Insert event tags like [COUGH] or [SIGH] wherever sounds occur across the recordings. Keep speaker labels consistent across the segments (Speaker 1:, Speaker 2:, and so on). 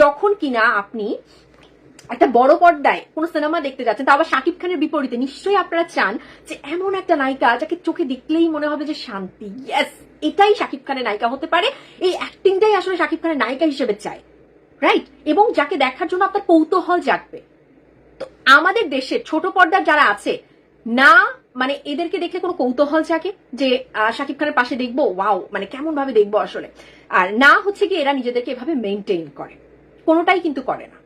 Speaker 1: যখন কিনা আপনি একটা বড় পর্দায় কোনো সিনেমা দেখতে যাচ্ছেন, তা আবার শাকিব খানের বিপরীতে, নিশ্চয়ই আপনারা চান যে এমন একটা নায়িকা যাকে চোখে দেখলেই মনে হবে যে শান্তি। ইয়েস এটাই শাকিব খানের নায়িকা হতে পারে। এই অ্যাক্টিংটাই আসলে শাকিব খানের নায়িকা হিসেবে চায়। রাইট এবং যাকে দেখার জন্য আপনার কৌতূহল জাগবে। তো আমাদের দেশে ছোট পর্দার যারা আছে, না মানে এদেরকে দেখলে কোনো কৌতূহল জাগে যে শাকিব খানের পাশে দেখব? ওয়াও মানে কেমন ভাবে দেখব আসলে? আর না হচ্ছে কি এরা নিজেদেরকে এভাবে মেনটেন করে। কোনোটাই কিন্তু করে না।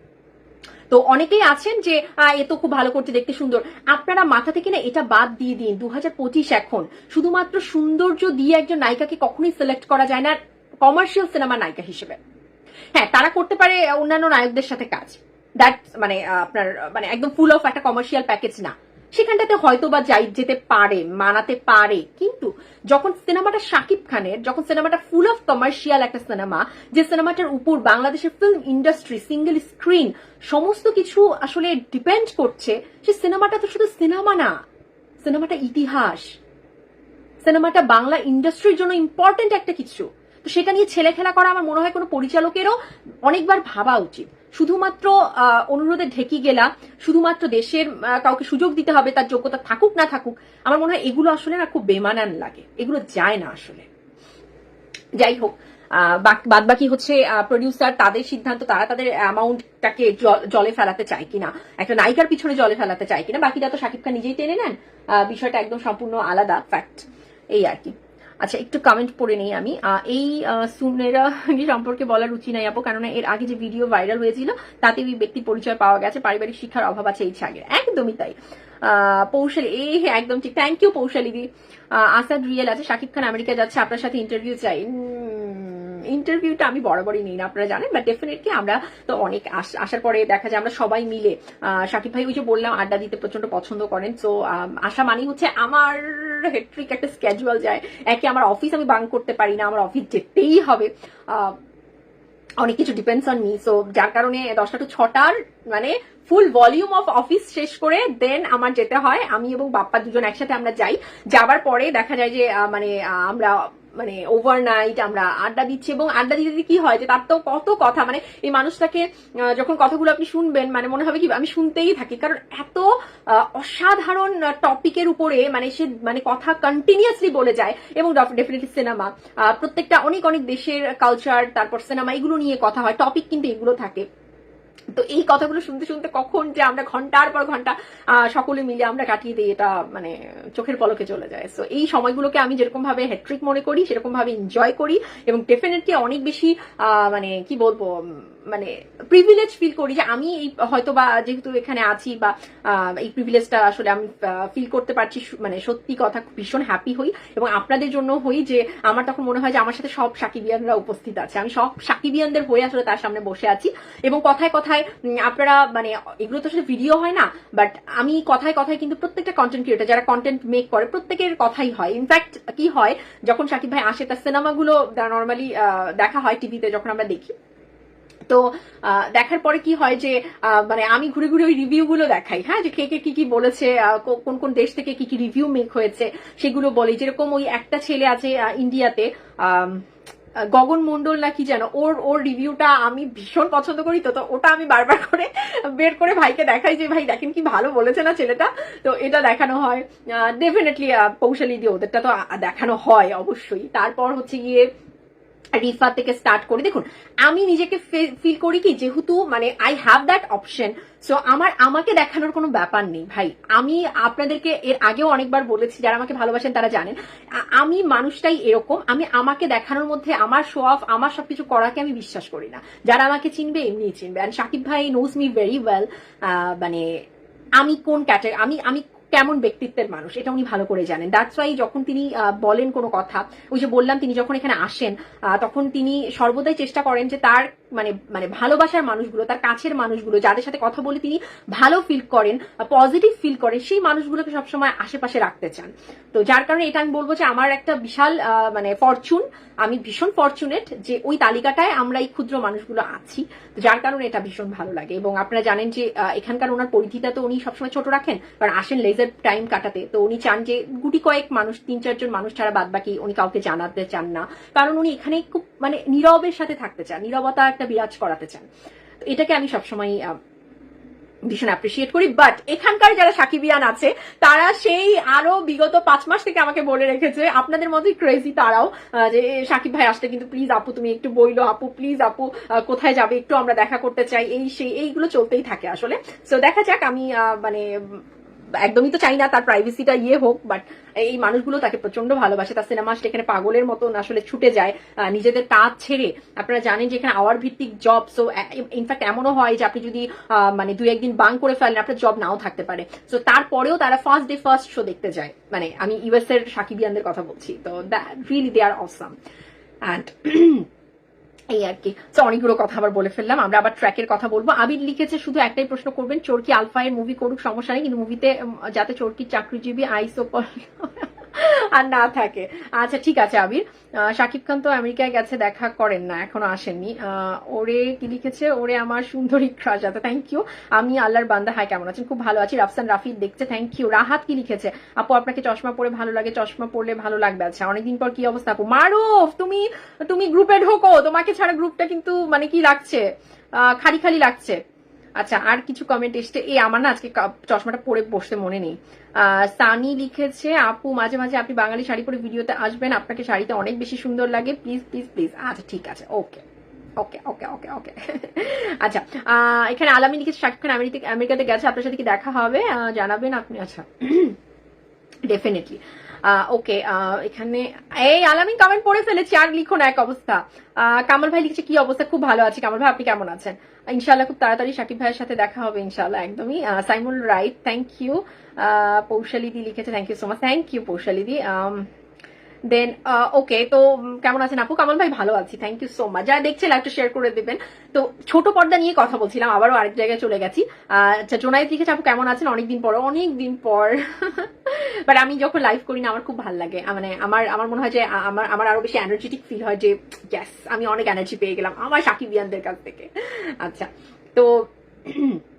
Speaker 1: তো অনেকেই আছেন যে এ তো খুব ভালো করছে, দেখতে সুন্দর। আপনারা মাথা থেকে না এটা বাদ দিয়ে দিন দু হাজার পঁচিশ এখন। শুধুমাত্র সৌন্দর্য দিয়ে একজন নায়িকাকে কখনোই সিলেক্ট করা যায় না কমার্শিয়াল সিনেমা নায়িকা হিসেবে। হ্যাঁ তারা করতে পারে অন্যান্য নায়কদের সাথে কাজ। দ্যাট মানে আপনার মানে একদম ফুল অফ একটা কমার্শিয়াল প্যাকেজ না। সেখানটাতে হয়তো বা যাই, যেতে পারে, মানাতে পারে। কিন্তু যখন সিনেমাটা শাকিব খানের, যখন সিনেমাটা ফুল অফ কমার্শিয়াল একটা সিনেমা, যে সিনেমাটার উপর বাংলাদেশের ফিল্ম ইন্ডাস্ট্রি সিঙ্গেল স্ক্রিন সমস্ত কিছু আসলে ডিপেন্ড করছে, সে সিনেমাটা তো শুধু সিনেমা না, সিনেমাটা ইতিহাস। সিনেমাটা বাংলা ইন্ডাস্ট্রির জন্য ইম্পর্টেন্ট একটা কিছু। তো সেটা নিয়ে ছেলে খেলা করা আমার মনে হয় কোনো পরিচালকেরও অনেকবার ভাবা উচিত। শুধুমাত্র অনুরোধে ঢেকি গেলা শুধুমাত্র দেশের কাউকে সুযোগ দিতে হবে, তার যোগ্যতা থাকুক না থাকুক, আমার মনে হয় এগুলো আসলে না খুব বেমানান লাগে। এগুলো যায় না আসলে। যাই হোক বাদ বাকি হচ্ছে প্রডিউসার তাদের সিদ্ধান্ত, তারা তাদের অ্যামাউন্টটাকে জলে ফেলাতে চায় কিনা, একটা নায়িকার পিছনে জলে ফেলাতে চায় কিনা, বাকিটা তো শাকিব খান নিজেই টেনে নেন বিষয়টা একদম সম্পূর্ণ আলাদা ফ্যাক্ট এই আর কি। আচ্ছা একটু কমেন্ট পড়ে নেই আমি। এই সুনেরা সম্পর্কে বলার রুচি নাই আপু কেননা এর আগে যে ভিডিও ভাইরাল হয়েছিল, তাতে ওই ব্যক্তি পরিচয় পাওয়া গেছে, পারিবারিক শিক্ষার অভাব আছে এই ছাগের। একদমই তাই। পৌশালী, এই একদম ঠিক। Thank you Poushali the. Asad real আছে, শাকিব খান আমেরিকা যাচ্ছে, আপনার সাথে ইন্টারভিউ চাই। ইন্টারভিউটা আমি বরাবরই নিই না, আপনারা জানেন বাট ডেফিনেটলি আমরা তো অনেক আস- আসার পরে দেখা যায় আমরা সবাই মিলে শাকিব ভাই ওই যে বললাম, আড্ডা দিতে প্রচণ্ড পছন্দ করেন। তো আশা মানেই হচ্ছে আমার [LAUGHS] হেট্রিক একটা স্কেজুয়াল যায়। একে আমার অফিস আমি বাং করতে পারি না, আমার অফিস যেতেই হবে। অনেক কিছু ডিপেন্ডস অন মি সো যার কারণে দশটা টু ছটার মানে ফুল ভলিউম অফ অফিস শেষ করে দেন আমার যেতে হয়। আমি এবং বাপ্পা দুজন একসাথে আমরা যাই। যাবার পরে দেখা যায় যে মানে আমরা মানে ওভারনাইট আমরা আড্ডা দিচ্ছি এবং আড্ডা দিতে কি হয় যে তার তো কত কথা মানে এই মানুষটাকে যখন কথাগুলো আপনি শুনবেন মানে মনে হবে কি আমি শুনতেই থাকি, কারণ এত অসাধারণ টপিকের উপরে মানে সে মানে কথা কন্টিনিউয়াসলি বলে যায়, এবং ডেফিনেটলি সিনেমা প্রত্যেকটা অনেক অনেক দেশের কালচার তারপর সিনেমা এগুলো নিয়ে কথা হয় টপিক কিন্তু এগুলো থাকে। তো এই কথাগুলো শুনতে শুনতে কখন যে আমরা ঘণ্টার পর ঘণ্টা সকলে মিলে আমরা কাটিয়ে দিই, এটা মানে চোখের পলকে চলে যায়। সো এই সময়গুলোকে আমি যেরকম ভাবে হ্যাট্রিক মনে করি সেরকম ভাবে এনজয় করি এবং ডেফিনেটলি অনেক বেশি মানে কি বলব মানে প্রিভিলেজ ফিল করি যে আমি এই হয়তো বা যেহেতু এখানে আছি বা এই প্রিভিলেজটা আসলে আমি ফিল করতে পারছি মানে সত্যি কথা ভীষণ হ্যাপি হই এবং আপনাদের জন্য হই যে আমার তখন মনে হয় যে আমার সাথে সব সাকিবিয়ানরা উপস্থিত আছে। আমি সব সাকিবিয়ানদের হয়ে আসলে তার সামনে বসে আছি এবং কথায় কথায় আপনারা মানে এগুলো তো আসলে ভিডিও হয় না বাট আমি কথায় কথায় কিন্তু প্রত্যেকটা কন্টেন্ট ক্রিয়েটার যারা কন্টেন্ট মেক করে, প্রত্যেকের কথাই হয়। ইনফ্যাক্ট কি হয়, যখন সাকিব ভাই আসে তার সিনেমাগুলো নর্মালি দেখা হয় টিভিতে যখন আমরা দেখি তো দেখার পরে কি হয় যে মানে আমি ঘুরে ঘুরে ওই রিভিউ গুলো দেখাই হ্যাঁ? যে কে কে কি কি বলেছে কোন কোন দেশ থেকে কি কি রিভিউ মেক হয়েছে, সেগুলো বলি। যেরকম ওই একটা ছেলে আছে ইন্ডিয়াতে গগন মন্ডল না কি যেন, ওর ওর রিভিউটা আমি ভীষণ পছন্দ করি, তো তো ওটা আমি বারবার করে বের করে ভাইকে দেখাই যে, ভাই, দেখেন কি ভালো বলেছে না ছেলেটা? তো এটা দেখানো হয়। ডেফিনেটলি কৌশলী দিয়ে ওদেরটা তো দেখানো হয় অবশ্যই। তারপর হচ্ছে গিয়ে রিফা থেকে স্টার্ট করে। দেখুন, আমি নিজেকে ফিল করি কি, যেহেতু মানে I have that option so আমার, আমাকে দেখানোর কোনো ব্যাপার নেই ভাই। আমি আপনাদেরকে এর আগেও অনেকবার বলেছি, যারা আমাকে ভালোবাসেন তারা জানেন আমি মানুষটাই এরকম, আমি আমাকে দেখানোর মধ্যে আমার শো অফ আমার সবকিছু করাকে আমি বিশ্বাস করি না। যারা আমাকে চিনবে, এমনিই চিনবে। অ্যান্ড সাকিব ভাই নোজ মি ভেরি ওয়েল মানে আমি কোন ক্যাটাগরি আমি আমি কেমন ব্যক্তিত্বের মানুষ, এটা উনি ভালো করে জানেন। দ্যাটস ওয়াই যখন তিনি বলেন কোনো কথা, ওই যে বললাম তিনি যখন এখানে আসেন তখন তিনি সর্বদাই চেষ্টা করেন যে তার মানে মানে ভালোবাসার মানুষগুলো, তার কাছের মানুষগুলো, যাদের সাথে কথা বলে তিনি ভালো ফিল করেন পজিটিভ ফিল করেন, সেই মানুষগুলোকে সবসময় আশেপাশে রাখতে চান। তো যার কারণে এটা আমি বলব যে, আমার একটা বিশাল মানে ফরচুন আমি ভীষণ ফরচুনেট যে ওই তালিকাটায় আমরা এই ক্ষুদ্র মানুষগুলো আছি। তো যার কারণে এটা ভীষণ ভালো লাগে। এবং আপনারা জানেন যে এখানকার ওনার পরিধিটা তো উনি সবসময় ছোট রাখেন, কারণ আসেন লেজার টাইম কাটাতে। তো উনি চান যে, গুটি কয়েক মানুষ, তিন চারজন মানুষ ছাড়া বাদ বাকি উনি কাউকে জানাতে চান না। কারণ উনি এখানে খুব মানে নীরবের সাথে থাকতে চান, নীরবতা একটা বিরাজ করাতে চান। এটাকে আমি সবসময় ভীষণ অ্যাপ্রিসিয়েট করি। বাট এখানকার যারা সাকিবিয়ান আছে, তারা সেই আরও বিগত পাঁচ মাস থেকে আমাকে বলে রেখেছে, আপনাদের মতোই ক্রেজি তারাও যে সাকিব ভাই আসলে কিন্তু প্লিজ আপু, তুমি একটু বইলো আপু প্লিজ আপু কোথায় যাবে, একটু আমরা দেখা করতে চাই। এই সেই, এইগুলো চলতেই থাকে আসলে। সো দেখা যাক, আমি মানে একদমই তো চাই না তার প্রাইভেসিটা ইয়ে হোক বাট এই মানুষগুলো তাকে প্রচণ্ড ভালোবাসে। তার সিনেমা আসলে এখানে পাগলের মতন আসলে ছুটে যায় নিজেদের কাজ ছেড়ে। আপনারা জানেন যে এখানে আওয়ার ভিত্তিক জব সো ইনফ্যাক্ট এমনও হয় যে আপনি যদি মানে দুই একদিন বাং করে ফেলেন, আপনার জব নাও থাকতে পারে। সো তারপরেও তারা ফার্স্ট ডে ফার্স্ট শো দেখতে যায়। মানে আমি ইউএস এর সাকিবিয়ানদের কথা বলছি, তো that really they are awesome and এই আর কি। অনেকগুলো কথা আবার বলে ফেললাম। আমরা আবার ট্র্যাকের কথা বলব। আবির লিখেছে, শুধু একটাই প্রশ্ন করবেন চোরকি আলফা এর মুভি করুক? সমস্যা নেই, কিন্তু মুভিতে যাতে চোরকি চাকরিজীবী আইসো আর না থাকে। আচ্ছা ঠিক আছে, আবির। শাকিব খান তো আমেরিকায় গেছে, দেখা করেন না, এখনও আসেননি। ওরে কি লিখেছে? ওরে আমার সুন্দরী ক্রাশ আছে থ্যাংক ইউ আমি আল্লাহর বান্দা হাই কেমন আছেন? খুব ভালো আছি। রাফসান রাফি দেখছে থ্যাংক ইউ রাহাত কি লিখেছে? আপু, আপনাকে চশমা পরে ভালো লাগে, চশমা পরলে ভালো লাগবে। আচ্ছা অনেকদিন পর কি অবস্থা আপু? মারুফ, তুমি তুমি গ্রুপে ঢোকো। তোমাকে ছাড়া গ্রুপটা কিন্তু মানে কি লাগছে? খালি খালি লাগছে। আচ্ছা আর কিছু কমেন্ট এসছে। এই আমার না আজকে চশমাটা পরে বসতে মনে নেই। সানি লিখেছে, আপু, মাঝে মাঝে আপনি বাঙালি শাড়ি পরে ভিডিওতে আসবেন। আপনাকে শাড়িতে অনেক বেশি সুন্দর লাগে। প্লিজ প্লিজ প্লিজ আচ্ছা ঠিক আছে। ওকে ওকে ওকে ওকে ওকে আচ্ছা এখানে আমেরিকাতে গেছে। আপনার সাথে কি দেখা হবে? জানাবেন আপনি। আচ্ছা [CLEARS THROAT] ডেফিনেটলি ওকে এখানে, এই আলামিন কমেন্ট পড়ে ফেলেছি, আর লিখো না, এক অবস্থা। কামাল ভাই লিখছে, কি অবস্থা? খুব ভালো আছে, কামাল ভাই, আপনি কেমন আছেন? ইনশাল্লাহ খুব তাড়াতাড়ি সাকিব ভাইয়ের সাথে দেখা হবে ইনশাল্লাহ একদমই। সাইমুল রাইট থ্যাংক ইউ পৌশালিদি লিখেছে thank you so much thank you পৌশালিদি। Then okay তো কেমন আছেন আপু? কামাল ভাই ভালো আছি থ্যাংক ইউ সো মাচ যারা দেখছে লাইভটা শেয়ার করে দেবেন। তো, ছোট পর্দা নিয়ে কথা বলছিলাম, আবারও আরেক জায়গায় চলে গেছি। আচ্ছা জোনাইত লিখেছে, আপু, কেমন আছেন? অনেকদিন পর অনেকদিন পর। [LAUGHS] বাট আমি যখন লাইভ করি না, আমার খুব ভালো লাগে। মানে আমার আমার মনে হয় যে আমার আমার আরও বেশি এনার্জেটিক ফিল হয় যে গ্যাস আমি অনেক এনার্জি পেয়ে গেলাম, আমার সাকিব সাকিবিয়ানদের কাছ থেকে। আচ্ছা তো [CLEARS THROAT]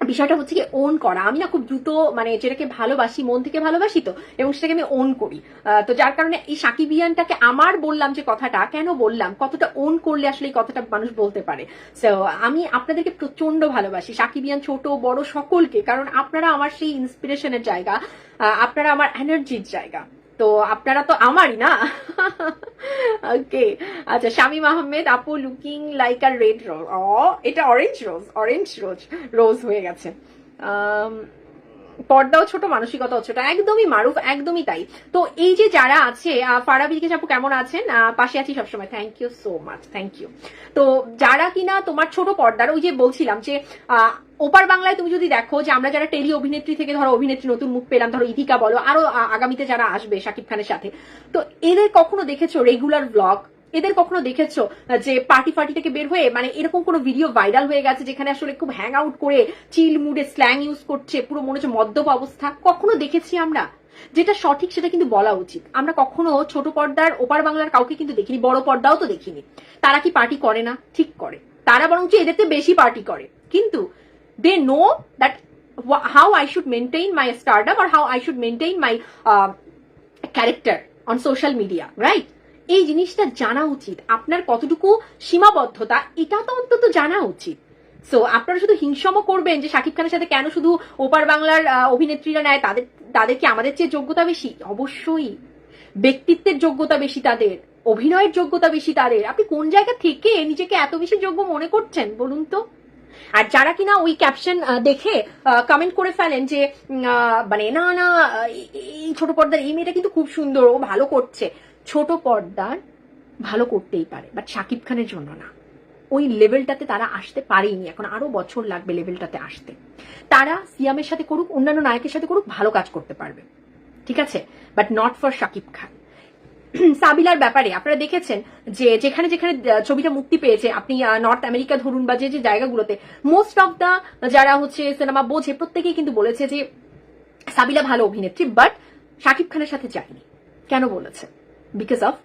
Speaker 1: বিষয়টা হচ্ছে কি ওন করা। আমি না খুব দ্রুত মানে যেটাকে ভালোবাসি, মন থেকে ভালোবাসি তো, এবং সেটাকে আমি ওন করি। তো যার কারণে এই সাকিবিয়ানটাকে আমার বললাম যে কথাটা, কেন বললাম? কতটা ওন করলে আসলে এই কথাটা মানুষ বলতে পারে? সো আমি আপনাদেরকে প্রচণ্ড ভালোবাসি। সাকিবিয়ান ছোট, বড় সকলকে, কারণ আপনারা আমার সেই ইন্সপিরেশনের জায়গা আপনারা আমার এনার্জির জায়গা। তো আপনারা তো আমারই না? ওকে আচ্ছা শামীম আহমেদ আপু লুকিং লাইক আর রেড রোজ ও এটা অরেঞ্জ রোজ অরেঞ্জ রোজ রোজ হয়ে গেছে। পর্দাও ছোট মানসিকতাও ছোট। একদমই মারুফ একদমই তাই। তো এই যে যারা আছে আহ, ফারাবি লিখেছে আপু কেমন আছেন? পাশে আছি সবসময়। Thank you so much thank you তো যারা কিনা তোমার ছোট পর্দার ওই যে বলছিলাম যে ওপার বাংলায় তুমি যদি দেখো যে আমরা যারা টেলি অভিনেত্রী থেকে ধরো অভিনেত্রী, নতুন মুখ পেলাম, ধরো ইথিকা বলো, আরও আগামীতে যারা আসবে শাকিব খানের সাথে, তো এদের কখনো দেখেছ রেগুলার ব্লগ এদের কখনো দেখেছ যে পার্টি ফার্টি থেকে বের হয়ে মানে এরকম কোনো ভিডিও ভাইরাল হয়ে গেছে যেখানে আসলে খুব হ্যাং আউট করে চিল মুডে স্ল্যাং ইউজ করছে, পুরো মনে হচ্ছে মদ্যপ অবস্থা? কখনো দেখেছি আমরা? যেটা সঠিক সেটা কিন্তু বলা উচিত। আমরা কখনো ছোট পর্দার ওপার বাংলার কাউকে কিন্তু দেখিনি, বড় পর্দাও তো দেখিনি। তারা কি পার্টি করে না? ঠিক করে। তারা বরঞ্চ এদেরতে বেশি পার্টি করে। কিন্তু they know that how I should maintain my startup R how I should maintain my character on social media right এই জিনিসটা জানা উচিত। আপনার কতটুকু সীমাবদ্ধতা, এটা তো অন্তত জানা উচিত। সো আপনারা শুধু হিংসম করবেন যে শাকিব খানের সাথে কেন শুধু ওপার বাংলার অভিনেত্রীরা নেয়, তাদের তাদের কি আমাদের চেয়ে যোগ্যতা বেশি? অবশ্যই। ব্যক্তিত্বের যোগ্যতা বেশি তাদের, অভিনয়ের যোগ্যতা বেশি তাদের। আপনি কোন জায়গা থেকে নিজেকে এত বেশি যোগ্য মনে করছেন, বলুন তো? আর যারা কিনা ওই ক্যাপশন দেখে কমেন্ট করে ফেলেন যে মানে না না, এই- ছোট পর্দার এই মেয়েটা কিন্তু খুব সুন্দর, ও ভালো করছে। ছোট পর্দার ভালো করতেই পারে বাট শাকিব খানের জন্য না। ওই লেভেলটাতে তারা আসতে পারেনি এখন আরও বছর লাগবে লেভেলটাতে আসতে। তারা সিয়ামের সাথে করুক, অন্যান্য নায়কের সাথে করুক, ভালো কাজ করতে পারবে। ঠিক আছে? But not for Shakib Khan. [CLEARS THROAT] সাবিলার ব্যাপারে। আপনারা দেখেছেন যে যেখানে যেখানে ছবিটা মুক্তি পেয়েছে, আপনি নর্থ আমেরিকা ধরুন বা যে যে জায়গাগুলোতে মোস্ট অফ দা যারা হচ্ছে সিনেমা বোঝে, প্রত্যেকেই কিন্তু বলেছে যে সাবিলা ভালো অভিনেত্রী বাট শাকিব খানের সাথে যায়নি। কেন বলেছে? বিকজ অফ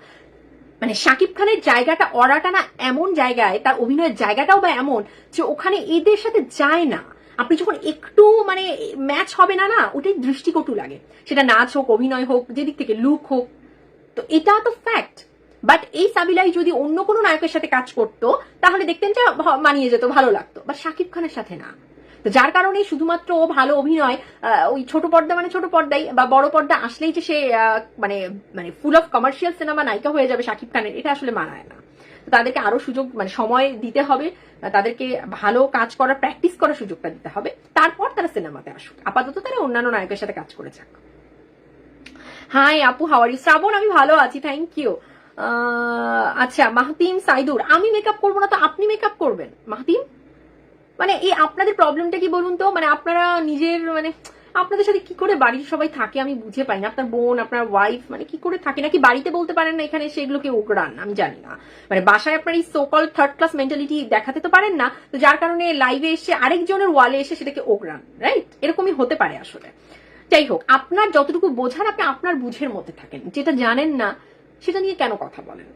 Speaker 1: মানে শাকিব খানের জায়গাটা অরাটা না এমন জায়গায়, তার অভিনয়ের জায়গাটাও বা এমন যে ওখানে এদের সাথে যায় না। আপনি যখন একটু মানে ম্যাচ হবে না না, ওটাই দৃষ্টিকটু লাগে। সেটা নাচ হোক, অভিনয় হোক, যেদিক থেকে লুক হোক তো এটা তো ফ্যাক্ট বাট এই সাবিলাই যদি অন্য কোনো নায়কের সাথে কাজ করতো, তাহলে দেখতেন যে মানিয়ে যেত, ভালো লাগতো। বাট শাকিব খানের সাথে না। তো যার কারণে শুধুমাত্র ও ভালো অভিনয় ওই ছোট পর্দা মানে ছোট পর্দাই, বা বড় পর্দা আসলেই যে সে মানে মানে ফুল অফ কমার্শিয়াল সিনেমা নায়িকা হয়ে যাবে শাকিব খানের, এটা আসলে মানায় না। তাদেরকে আরও সুযোগ মানে সময় দিতে হবে, তাদেরকে ভালো কাজ করার প্র্যাকটিস করার সুযোগটা দিতে হবে। তারপর তারা সিনেমাতে আসুক। আপাতত তারা অন্যান্য নায়কের সাথে কাজ করে যাক। হাই আপু হাওয়ার শ্রাবণ, আমি ভালো আছি থ্যাংক ইউ আচ্ছা মাহতিম সাইদুর, আমি মেকআপ করব না তো আপনি মেকআপ করবেন? মাহতিম? মানে এই আপনাদের প্রবলেমটা কি বলুন তো? মানে আপনারা নিজের মানে আপনাদের সাথে কি করে বাড়ির সবাই থাকে আমি বুঝে পাই না। আপনার বোন, আপনার ওয়াইফ মানে কি করে থাকে? নাকি বাড়িতে বলতে পারেন না এখানে সেগুলোকে ওগড়ান আমি জানি না। মানে বাসায় আপনার এই সোকল থার্ড ক্লাস মেন্টালিটি দেখাতে তো পারেন না, তো যার কারণে লাইভে এসে আরেকজনের ওয়ালে এসে সেটাকে ওগড়ান রাইট এরকমই হতে পারে আসলে। যাই হোক আপনার যতটুকু বোঝার আপনি আপনার বুঝের মধ্যে থাকেন। যেটা জানেন না সেটা নিয়ে কেন কথা বলেন?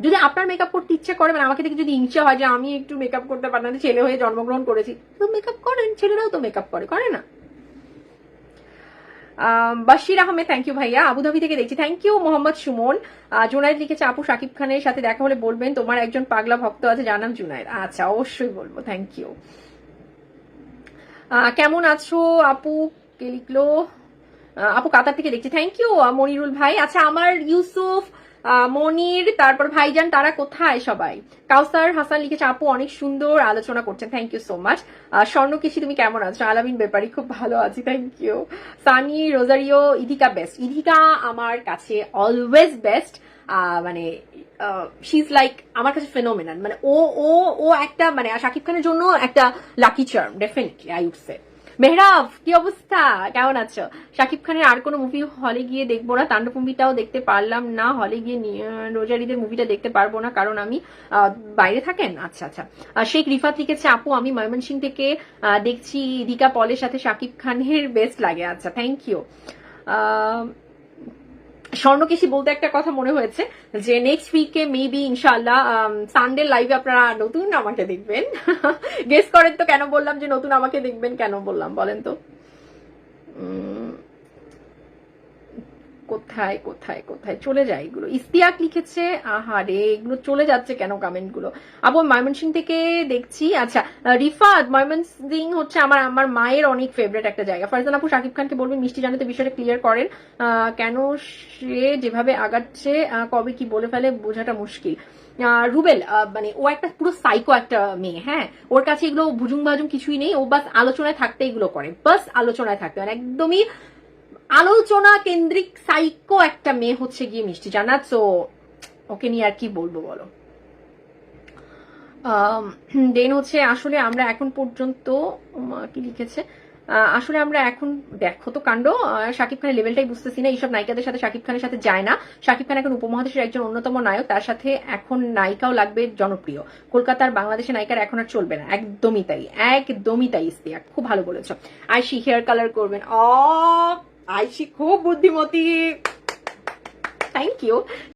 Speaker 1: যদি আপনার মেকআপ করতে ইচ্ছে করে মানে আমাকে দেখে যদি ইচ্ছে হয় যে আমি একটু মেকআপ করতে পারি ছেলে হয়ে জন্মগ্রহণ করেছি তো মেকআপ করেন ছেলেরাও তো মেকআপ করে করে না। বাশির আহমেদ থ্যাংক ইউ ভাইয়া। আবুধাবি থেকে দেখছি থ্যাংক ইউ মোহাম্মদ সুমন। আহ, জুনায়েদ লিখেছে আপু শাকিব খানের সাথে দেখা হলে বলবেন তোমার একজন পাগলা ভক্ত আছে যার নাম আচ্ছা অবশ্যই বলব থ্যাংক ইউ কেমন আছো আপু? কে লিখলো আপু কাতার থেকে দেখছি। থ্যাংক ইউ মনিরুল ভাই। আচ্ছা আমার ইউসুফ মনির, তারপর ভাইজান, তারা কোথায় সবাই? কাউসার, হাসান লিখেছে, আপু, অনেক সুন্দর আলোচনা করছেন। Thank you so much Swarnakeshi, তুমি কেমন আছো? আলামিন ব্যাপারী, খুব ভালো আছি। Thank you Sunny, Rozario, Idhika best Idhika আমার কাছে অলওয়েজ বেস্ট মানে শি ইজ লাইক আমার কাছে ফেনোমেনাল মানে ও ও ও একটা মানে শাকিব খানের জন্য একটা lucky charm definitely I would say Mehrab, কি অবস্থা? কেমন আছো? শাকিব খানের আর কোনো মুভি হলে গিয়ে দেখব না। তাণ্ডব মুভিটাও দেখতে পারলাম না। হলে গিয়ে রোজারিদের মুভিটা দেখতে পারব না, কারণ আমি বাইরে থাকেন? আচ্ছা আচ্ছা। শেখ রিফাত লিখেছে, আপু, আমি ময়মনসিং থেকে দেখছি দীকা পলের সাথে শাকিব খানের বেস্ট লাগে। আচ্ছা থ্যাংক ইউ স্বর্ণকেশি বলতে একটা কথা মনে হয়েছে যে নেক্সট উইকে মেবি ইনশাল্লাহ সানডে লাইভে আপনারা নতুন আমাকে দেখবেন। [LAUGHS] গেস করেন তো কেন বললাম যে নতুন আমাকে দেখবেন কেন বললাম বলেন তো। উম, কোথায় কোথায় কোথায় চলে যায় এগুলো? ইস্তিয়াক লিখেছে আহারে এগুলো চলে যাচ্ছে কেন কমেন্টগুলো? আবু ময়মনসিং থেকে দেখছি। আচ্ছা রিফাত, ময়মনসিং হচ্ছে আমার আমার মায়ের অনেক ফেভারিট একটা জায়গা। ফারজান আপু, শাকিব খানকে বলবেন মিষ্টি জানাতে বিষয়টা ক্লিয়ার করেন। কেন সে যেভাবে আগাচ্ছে কবে কি বলে ফেলে, বোঝাটা মুশকিল। রুবেল মানে ও একটা পুরো সাইকো একটা মেয়ে হ্যাঁ? ওর কাছে এগুলো ভুজুং ভাজুং কিছুই নেই, ও বাস আলোচনায় থাকতে এগুলো করে। বাস আলোচনায় থাকতে মানে একদমই আলোচনা কেন্দ্রিক সাইকো একটা মেয়ে হচ্ছে গিয়ে মিষ্টি জানা তো ওকে নিয়ে আর কি বলব বলো? দেন হচ্ছে আসলে আমরা এখন পর্যন্ত কি লিখেছে? আসলে আমরা এখন দেখো তো কাণ্ড শাকিব খানের লেভেলটাই বুঝতেছি না, এইসব নায়িকাদের সাথে শাকিব খানের সাথে যায় না। শাকিব খান এখন উপমহাদেশের একজন অন্যতম নায়ক, তার সাথে এখন নায়িকাও লাগবে জনপ্রিয়। কলকাতার বাংলাদেশের নায়িকার এখন আর চলবে না, একদমই তাই একদমই তাই ইস্তিয়া, খুব ভালো বলেছ। আইসি হেয়ার কালার করবেন, অ আইসি খুব বুদ্ধিমতী। Thank you